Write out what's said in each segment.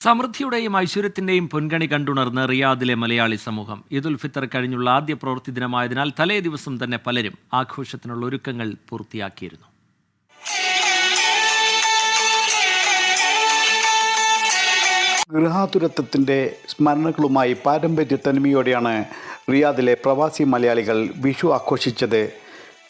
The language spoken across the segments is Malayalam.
സമൃദ്ധിയുടെയും ഐശ്വര്യത്തിന്റെയും പൊൻകണി കണ്ടുണർന്ന് റിയാദിലെ മലയാളി സമൂഹം ഈദുൽ ഫിത്തർ കഴിഞ്ഞുള്ള ആദ്യ പ്രവൃത്തി ദിനമായതിനാൽ തലേ ദിവസം തന്നെ പലരും ആഘോഷത്തിനുള്ള ഒരുക്കങ്ങൾ പൂർത്തിയാക്കിയിരുന്നു. ഗൃഹാതുരത്വത്തിന്റെ സ്മരണകളുമായി പാരമ്പര്യ തനിമയോടെയാണ് റിയാദിലെ പ്രവാസി മലയാളികൾ വിഷു ആഘോഷിച്ചത്.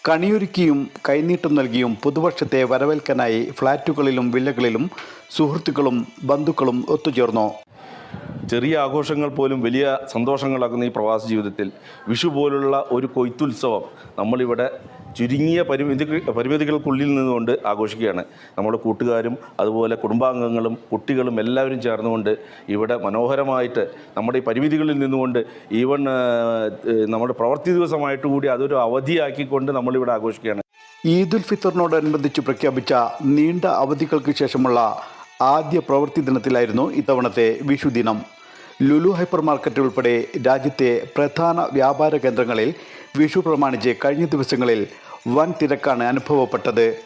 കണിയൊരുക്കിയും കൈനീട്ടം നൽകിയും പുതുവർഷത്തെ വരവേൽക്കാനായി ഫ്ളാറ്റുകളിലും വില്ലകളിലും സുഹൃത്തുക്കളും ബന്ധുക്കളും ഒത്തുചേർന്നു. ചെറിയ ആഘോഷങ്ങൾ പോലും വലിയ സന്തോഷങ്ങളാക്കുന്ന ഈ പ്രവാസ ജീവിതത്തിൽ വിഷു പോലുള്ള ഒരു കൊയ്ത്തുത്സവം നമ്മളിവിടെ ചുരുങ്ങിയ പരിമിതി പരിമിതികൾക്കുള്ളിൽ നിന്നുകൊണ്ട് ആഘോഷിക്കുകയാണ്. നമ്മുടെ കൂട്ടുകാരും അതുപോലെ കുടുംബാംഗങ്ങളും കുട്ടികളും എല്ലാവരും ചേർന്നുകൊണ്ട് ഇവിടെ മനോഹരമായിട്ട് നമ്മുടെ ഈ പരിമിതികളിൽ നിന്നുകൊണ്ട് ഈവൻ നമ്മുടെ പ്രവൃത്തി ദിവസമായിട്ട് കൂടി അതൊരു അവധിയാക്കിക്കൊണ്ട് നമ്മളിവിടെ ആഘോഷിക്കുകയാണ്. ഈദുൽ ഫിത്തറിനോടനുബന്ധിച്ച് പ്രഖ്യാപിച്ച നീണ്ട അവധികൾക്ക് ശേഷമുള്ള ആദ്യ പ്രവൃത്തി ദിനത്തിലായിരുന്നു ഇത്തവണത്തെ വിഷുദിനം ലുലു ഹൈപ്പർ മാർക്കറ്റ് ഉൾപ്പെടെ രാജ്യത്തെ പ്രധാന വ്യാപാര കേന്ദ്രങ്ങളിൽ വിഷു പ്രമാണിച്ച് കഴിഞ്ഞ ദിവസങ്ങളിൽ വൻ തിരക്കാണ് അനുഭവപ്പെട്ടത്.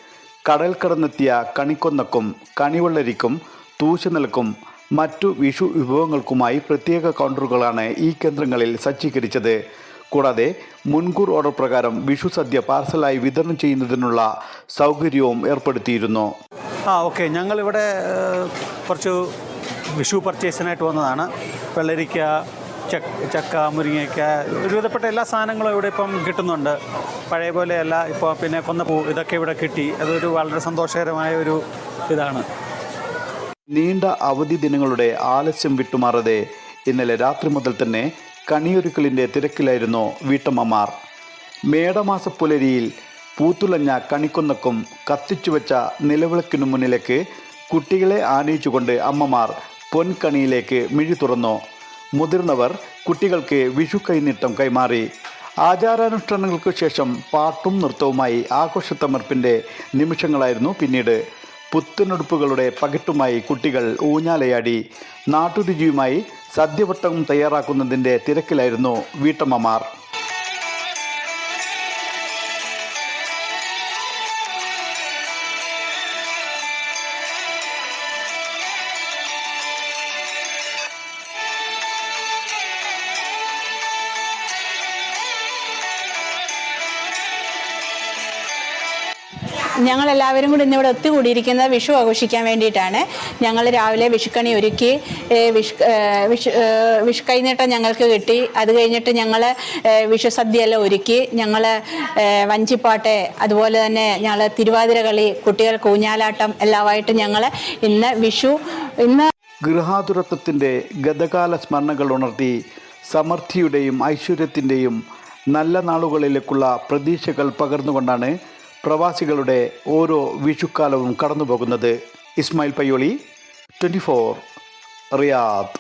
കടൽ കടന്നെത്തിയ കണിക്കൊന്നക്കും കണിവെള്ളരിക്കും തൂശനിലക്കും മറ്റു വിഷു വിഭവങ്ങൾക്കുമായി പ്രത്യേക കൗണ്ടറുകളാണ് ഈ കേന്ദ്രങ്ങളിൽ സജ്ജീകരിച്ചത്. കൂടാതെ മുൻകൂർ ഓർഡർ പ്രകാരം വിഷു സദ്യ പാർസലായി വിതരണം ചെയ്യുന്നതിനുള്ള സൗകര്യവും ഏർപ്പെടുത്തിയിരുന്നു. ആ ഓക്കെ. ഞങ്ങളിവിടെ കുറച്ച് വിഷു പർച്ചേസിനായിട്ട് വന്നതാണ്. വെള്ളരിക്ക ചക്ക മുരിങ്ങയ്ക്ക ഒരുവിധപ്പെട്ട എല്ലാ സാധനങ്ങളും ഇവിടെ ഇപ്പം കിട്ടുന്നുണ്ട്. പഴയ പോലെയല്ല ഇപ്പോൾ പിന്നെ കൊന്നപ്പൂ ഇതൊക്കെ ഇവിടെ കിട്ടി. അതൊരു വളരെ സന്തോഷകരമായ ഒരു ഇതാണ്. നീണ്ട അവധി ദിനങ്ങളുടെ ആലസ്യം വിട്ടുമാറാതെ ഇന്നലെ രാത്രി മുതൽ തന്നെ കണിയൊരുക്കലിന്റെ തിരക്കിലായിരുന്നു വീട്ടമ്മമാർ. മേടമാസ പുലരിയിൽ പൂത്തുലഞ്ഞ കണിക്കൊന്നക്കും കത്തിച്ചുവെച്ച നിലവിളക്കിനു മുന്നിലേക്ക് കുട്ടികളെ ആനയിച്ചുകൊണ്ട് അമ്മമാർ പൊൻകണിയിലേക്ക് മിഴി തുറന്നു മുതിർന്നവർ കുട്ടികൾക്ക് വിഷു കൈനീട്ടം കൈമാറി. ആചാരാനുഷ്ഠാനങ്ങൾക്ക് ശേഷം പാട്ടും നൃത്തവുമായി ആഘോഷത്തമർപ്പിന്റെ നിമിഷങ്ങളായിരുന്നു പിന്നീട്. പുത്തനുടുപ്പുകളുടെ പകിട്ടുമായി കുട്ടികൾ ഊഞ്ഞാലയാടി. നാട്ടുരുചിയുമായി സദ്യവട്ടം തയ്യാറാക്കുന്നതിന്റെ തിരക്കിലായിരുന്നു വീട്ടമ്മമാർ. ഞങ്ങൾ എല്ലാവരും കൂടി ഇന്നിവിടെ ഒത്തുകൂടിയിരിക്കുന്നത് വിഷു ആഘോഷിക്കാൻ വേണ്ടിയിട്ടാണ്. ഞങ്ങൾ രാവിലെ വിഷുക്കണി ഒരുക്കി വിഷ് വിഷു വിഷു ഞങ്ങൾക്ക് കിട്ടി. അത് കഴിഞ്ഞിട്ട് ഞങ്ങൾ വിഷു സദ്യയെല്ലാം ഒരുക്കി. ഞങ്ങൾ വഞ്ചിപ്പാട്ട് അതുപോലെ തന്നെ ഞങ്ങൾ തിരുവാതിര കളി കുട്ടികൾക്ക് ഊഞ്ഞാലാട്ടം എല്ലാമായിട്ട് ഞങ്ങൾ ഇന്ന് വിഷു ഇന്ന് ഗൃഹാതുരത്വത്തിന്റെ ഗതകാല സ്മരണകൾ ഉണർത്തി സമൃദ്ധിയുടെയും ഐശ്വര്യത്തിന്റെയും നല്ല നാളുകളിലേക്കുള്ള പ്രതീക്ഷകൾ പകർന്നുകൊണ്ടാണ് പ്രവാസികളുടെ ഓരോ വിഷുക്കാലവും കടന്നുപോകുന്നത് Ismail Payyoli twenty four Riyadh.